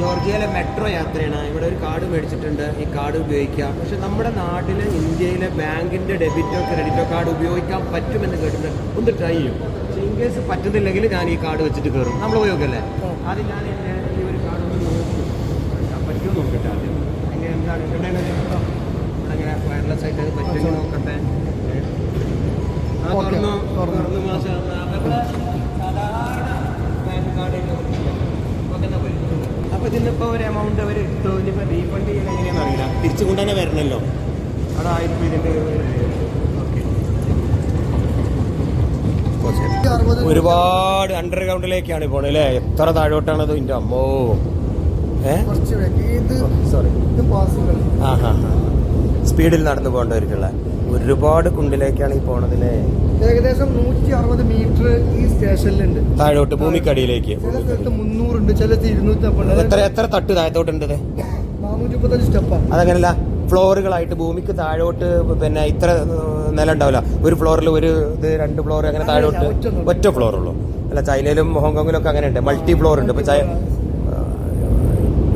ജോർജിയയിലെ metro യാത്രയാണ്. ഇവിടെ ഒരു കാർഡ് മേടിച്ചിട്ടുണ്ട്. ഈ കാർഡ് ഉപയോഗിക്കാം. പക്ഷെ നമ്മുടെ നാട്ടിൽ ഇന്ത്യയിലെ ബാങ്കിന്റെ ഡെബിറ്റോ ക്രെഡിറ്റോ കാർഡ് ഉപയോഗിക്കാൻ പറ്റുമെന്ന് കേട്ടിട്ട് ഒന്ന് ട്രൈ ചെയ്യും. പക്ഷെ ഇൻ കേസ് പറ്റുന്നില്ലെങ്കിൽ ഞാൻ ഈ കാർഡ് വെച്ചിട്ട് കയറും നമ്മൾ ഉപയോഗിക്കല്ലേ? ആദ്യം ഞാൻ എന്റെ ഈ ഒരു കാർഡ് പറ്റുമോ നോക്കട്ടെ ആദ്യം. എങ്ങനെ എന്താണ് ഇങ്ങനെ വയർലെസ് ആയിട്ട് പറ്റുമെങ്കിൽ നോക്കട്ടെ. തുറന്നു. തുറന്നു. തുറന്നു ഇതിനിപ്പോ ഒരു എമൗണ്ട് അവർ റീഫണ്ട് എങ്ങനെയാണെന്ന് അറിയില്ല. തിരിച്ചു കൊണ്ട് തന്നെ വരണല്ലോ. അവിടെ ആയിരത്തി ഒരുപാട് അണ്ടർഗ്രൗണ്ടിലേക്കാണ് പോണത് അല്ലേ? എത്ര താഴോട്ടാണത്? ഇന്റെ അമ്മോ. ഏ? കുറച്ച് back. സോറി ആ ഹാ ഹാ സ്പീഡിൽ നടന്നു പോകേണ്ടവർക്കുള്ള ഒരുപാട് കുണ്ടിലേക്കാണ് ഈ പോണതില്ലേ ഏകദേശം നൂറ്റി അറുപത് മീറ്റർ ഈ സ്റ്റേഷനിലുണ്ട്. താഴോട്ട് ഭൂമിക്കടിയിലേക്ക്. ചില സ്ഥലത്ത് മുന്നൂറുണ്ട് ചിലത്ത് ഇരുന്നൂറ്റി എത്ര എത്ര തട്ട് താഴത്തോട്ടുണ്ട് നാനൂറ്റി മുപ്പത്തഞ്ച് സ്റ്റെപ്പാണ് അതങ്ങനല്ല ഫ്ലോറുകളായിട്ട് ഭൂമിക്ക് താഴോട്ട് പിന്നെ ഇത്ര നില ഉണ്ടാവില്ല ഒരു ഫ്ലോറിൽ ഒരു ഇത് രണ്ട് ഫ്ലോർ അങ്ങനെ താഴോട്ട് ഒറ്റ ഫ്ലോറുള്ളൂ. അല്ല ചൈനയിലും ഹോങ്കോങ്ങിലും ഒക്കെ അങ്ങനെ ഉണ്ട് മൾട്ടി ഫ്ലോർ ഉണ്ട് ഇപ്പൊ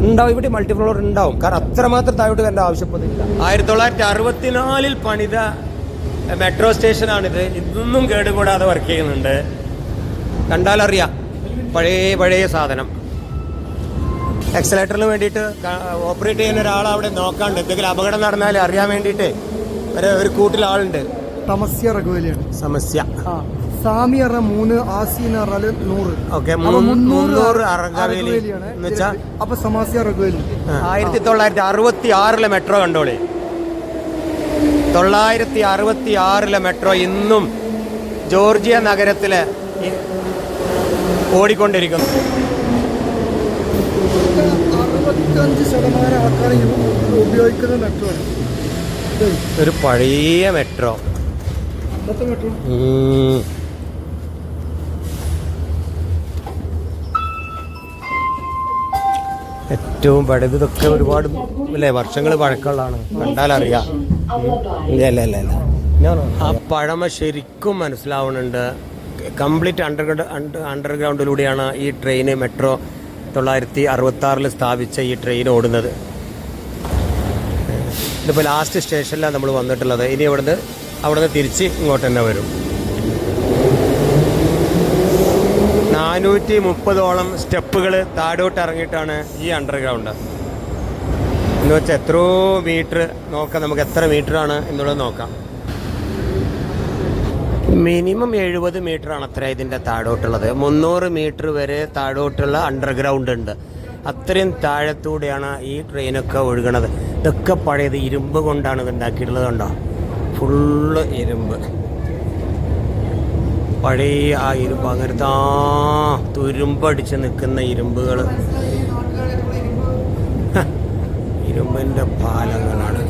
ഉണ്ടാവും. ഇവിടെ മൾട്ടി ഫ്ലോർ ഉണ്ടാവും. കാരണം അത്രമാത്രം താഴോട്ട് വരേണ്ട ആവശ്യപ്പെടില്ല ആയിരത്തി തൊള്ളായിരത്തി അറുപത്തിനാലിൽ പണിത മെട്രോ സ്റ്റേഷനാണിത്. ഇതൊന്നും കേടുകൂടാതെ വർക്ക് ചെയ്യുന്നുണ്ട്. കണ്ടാലറിയാം. പഴയ പഴയ സാധനം. എക്സലേറ്ററിന് വേണ്ടിയിട്ട് ഓപ്പറേറ്റ് ചെയ്യുന്ന ഒരാൾ അവിടെ നോക്കാണ്ട് എന്തെങ്കിലും അപകടം നടന്നാൽ അറിയാൻ വേണ്ടിയിട്ട് ഒരു ഒരു കൂട്ടിൽ ആളുണ്ട്. തമസ്യ റഘുവലിയാണ് സമസ്യ ആ. സാമി മൂന്ന് ആസി എന്ന് പറഞ്ഞാൽ നൂറ്. ഓക്കെ മുന്നൂറ് വെച്ചാൽ അപ്പൊ സമാസി റഘുവലി ആയിരത്തി തൊള്ളായിരത്തി അറുപത്തി ആറിലെ മെട്രോ കണ്ടോളി. തൊള്ളായിരത്തി അറുപത്തി ആറിലെ മെട്രോ ഇന്നും ജോർജിയ നഗരത്തിൽ ഓടിക്കൊണ്ടിരിക്കുന്നു. അറുപത്തഞ്ച് ശതമാനം ആൾക്കാർ ഉപയോഗിക്കുന്ന മെട്രോ ഒരു പഴയ മെട്രോ. മെട്രോ? ഏറ്റവും പഴയത് ഇതൊക്കെ ഒരുപാട് അല്ലേ വർഷങ്ങൾ പഴക്കമുള്ളതാണ്. കണ്ടാലറിയാം. ഇല്ല ഇല്ല ഇല്ല ആ പഴമ ശരിക്കും മനസ്സിലാവുന്നുണ്ട്. കംപ്ലീറ്റ് അണ്ടർഗ്രൗണ്ട് അണ്ടർഗ്രൗണ്ടിലൂടെയാണ് ഈ ട്രെയിൻ മെട്രോ തൊള്ളായിരത്തി അറുപത്തി ആറിൽ സ്ഥാപിച്ച ഈ ട്രെയിൻ ഓടുന്നത്. ഇതിപ്പോൾ ലാസ്റ്റ് സ്റ്റേഷനിലാണ് നമ്മൾ വന്നിട്ടുള്ളത്. ഇനി ഇവിടുന്ന് അവിടുന്ന് തിരിച്ച് ഇങ്ങോട്ട് തന്നെ വരും. നാനൂറ്റി മുപ്പതോളം സ്റ്റെപ്പുകൾ താഴോട്ട് ഇറങ്ങിയിട്ടാണ് ഈ അണ്ടർഗ്രൗണ്ട്. എന്ന് വെച്ചാൽ എത്രയോ മീറ്റർ നോക്കാം നമുക്ക് എത്ര മീറ്ററാണ് എന്നുള്ളത് നോക്കാം. മിനിമം എഴുപത് ആണ് അത്ര ഇതിന്റെ താഴോട്ടുള്ളത്. മുന്നൂറ് മീറ്റർ വരെ താഴോട്ടുള്ള അണ്ടർഗ്രൗണ്ട് ഉണ്ട്. അത്രയും താഴത്തൂടെയാണ് ഈ ട്രെയിനൊക്കെ ഒഴുകണത്. ഇതൊക്കെ പഴയത് ഇരുമ്പ് കൊണ്ടാണ് ഇത് ഉണ്ടാക്കിയിട്ടുള്ളത് കണ്ടോ? ഫുള്ള് ഇരുമ്പ്. പഴയ ആ ഇരുമ്പ് അങ്ങനത്തെ ആ തുരുമ്പടിച്ച് നിൽക്കുന്ന ഇരുമ്പുകൾ ഇരുമ്പിന്റെ പാലങ്ങളാണ്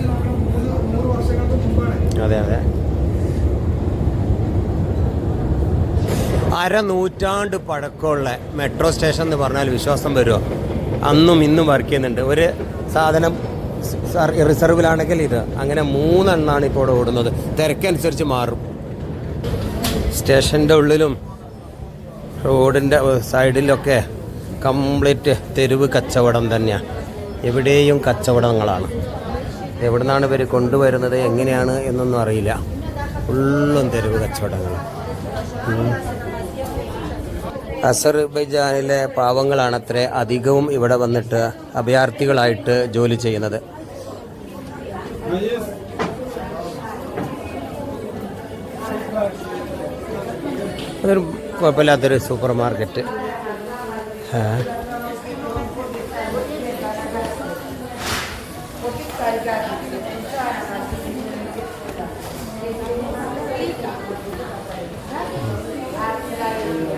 അതെ അതെ. അര നൂറ്റാണ്ട് പഴക്കമുള്ള മെട്രോ സ്റ്റേഷൻ എന്ന് പറഞ്ഞാൽ വിശ്വാസം വരുമോ അന്നും ഇന്നും വർക്ക് ചെയ്യുന്നുണ്ട്. ഒരു സാധനം സർ- റിസർവിലാണെങ്കിൽ ഇത്. അങ്ങനെ മൂന്നെണ്ണാണ് ഇപ്പോൾ ഓടുന്നത്. തിരക്കനുസരിച്ച് മാറും. സ്റ്റേഷന്റെ ഉള്ളിലും റോഡിന്റെ സൈഡിലൊക്കെ കംപ്ലീറ്റ് തെരുവ് കച്ചവടം തന്നെയാണ് എവിടെയും കച്ചവടങ്ങളാണ്. എവിടെ നിന്നാണ് ഇവർ കൊണ്ടുവരുന്നത് എങ്ങനെയാണ് എന്നൊന്നും അറിയില്ല. ഫുള്ളും തെരുവ് കച്ചവടങ്ങൾ അസർബൈജാനിലെ പാവങ്ങളാണത്രേ അധികവും ഇവിടെ വന്നിട്ട് അഭയാർത്ഥികളായിട്ട് ജോലി ചെയ്യുന്നത്. അതൊരു കുഴപ്പമില്ലാത്തൊരു സൂപ്പർ മാർക്കറ്റ്.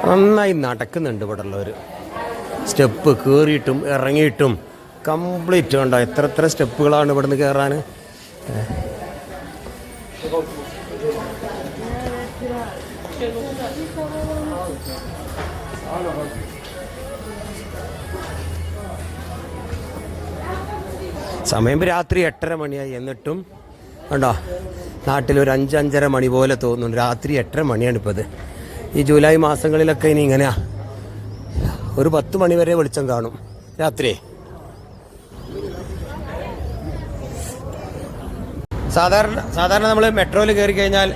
നന്നായി നടക്കുന്നുണ്ട് ഇവിടെ ഉള്ളവർ സ്റ്റെപ്പ് കയറിയിട്ടും ഇറങ്ങിയിട്ടും കംപ്ലീറ്റ് ഉണ്ടോ എത്ര എത്ര സ്റ്റെപ്പുകളാണ് ഇവിടുന്ന് കയറാൻ സമയം രാത്രി എട്ടര മണിയായി. എന്നിട്ടും കണ്ടോ നാട്ടിൽ ഒരു അഞ്ചഞ്ചര മണി പോലെ തോന്നുന്നു. രാത്രി എട്ടര മണിയാണ് ഇപ്പോൾ ഇത്. ഈ ജൂലൈ മാസങ്ങളിലൊക്കെ ഇനി ഇങ്ങനെയാ. ഒരു പത്ത് മണി വരെ വെളിച്ചം കാണും. രാത്രി സാധാരണ സാധാരണ നമ്മൾ മെട്രോയിൽ കയറി കഴിഞ്ഞാൽ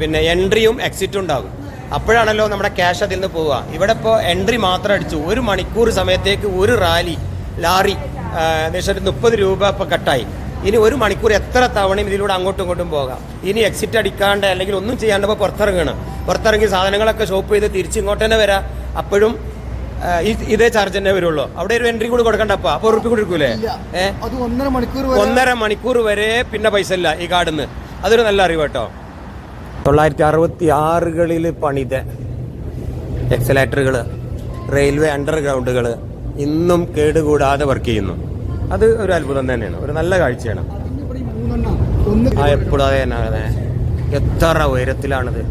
പിന്നെ എൻട്രിയും എക്സിറ്റും ഉണ്ടാകും. അപ്പോഴാണല്ലോ നമ്മുടെ ക്യാഷ് അതിൽ നിന്ന് പോവുക. ഇവിടെ ഇപ്പോൾ എൻട്രി മാത്രം അടിച്ചു. ഒരു മണിക്കൂർ സമയത്തേക്ക് ഒരു റാലി ലാറി ഏകദേശം മുപ്പത് രൂപ ഇപ്പോൾ കട്ടായി. ഇനി ഒരു മണിക്കൂർ എത്ര തവണയും ഇതിലൂടെ അങ്ങോട്ടും ഇങ്ങോട്ടും പോകാം. ഇനി എക്സിറ്റ് അടിക്കാണ്ട് അല്ലെങ്കിൽ ഒന്നും ചെയ്യാണ്ട് ഇപ്പോൾ പുറത്തിറങ്ങണം. പുറത്തിറങ്ങി സാധനങ്ങളൊക്കെ ഷോപ്പ് ചെയ്ത് തിരിച്ച് ഇങ്ങോട്ട് തന്നെ വരാം. അപ്പോഴും ഇതേ ചാർജ് തന്നെ വരുള്ളൂ. അവിടെ ഒരു എൻട്രി കൂടി കൊടുക്കണ്ടപ്പാ അപ്പൊ ഉറുപ്പി കൊടുക്കൂലേ? അത് ഒന്നര മണിക്കൂർ വരെ ഒന്നര മണിക്കൂർ വരെ പിന്നെ പൈസ ഇല്ല ഈ കാർഡിന്ന്. അതൊരു നല്ല അറിവ് കേട്ടോ തൊള്ളായിരത്തി അറുപത്തി ആറുകളിൽ പണിത എക്സലേറ്ററുകൾ റെയിൽവേ അണ്ടർഗ്രൗണ്ടുകൾ ഇന്നും കേടുകൂടാതെ വർക്ക് ചെയ്യുന്നു. അത് ഒരു അത്ഭുതം തന്നെയാണ്. ഒരു നല്ല കാഴ്ചയാണ്. ആ തന്നെ. എത്ര ഉയരത്തിലാണിത്.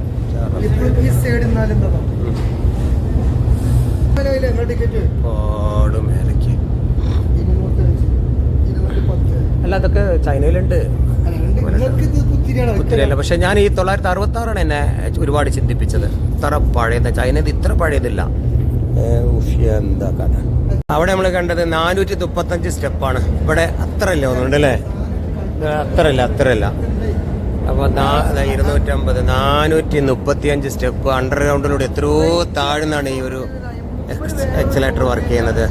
അല്ല അതൊക്കെ ചൈനയിലുണ്ട്. ഒത്തിരിയല്ല പക്ഷെ ഞാൻ ഈ തൊള്ളായിരത്തി അറുപത്തി ആറാണ് എന്നെ ഒരുപാട് ചിന്തിപ്പിച്ചത്. ഇത്ര പഴയത്. ചൈനത് ഇത്ര പഴയതില്ല. എന്താ കഥ? അവിടെ നമ്മൾ കണ്ടത് നാനൂറ്റി മുപ്പത്തഞ്ച് സ്റ്റെപ്പാണ്. ഇവിടെ അത്ര അല്ല ഒന്നുണ്ട് അല്ലേ? അത്ര അല്ല അത്ര അല്ല അപ്പൊ ഇരുന്നൂറ്റമ്പത് നാനൂറ്റി മുപ്പത്തി അഞ്ച് സ്റ്റെപ്പ് അണ്ടർഗ്രൗണ്ടിലൂടെ എത്രയോ താഴ്ന്നാണ് ഈ ഒരു എക്സലേറ്റർ വർക്ക് ചെയ്യുന്നത്.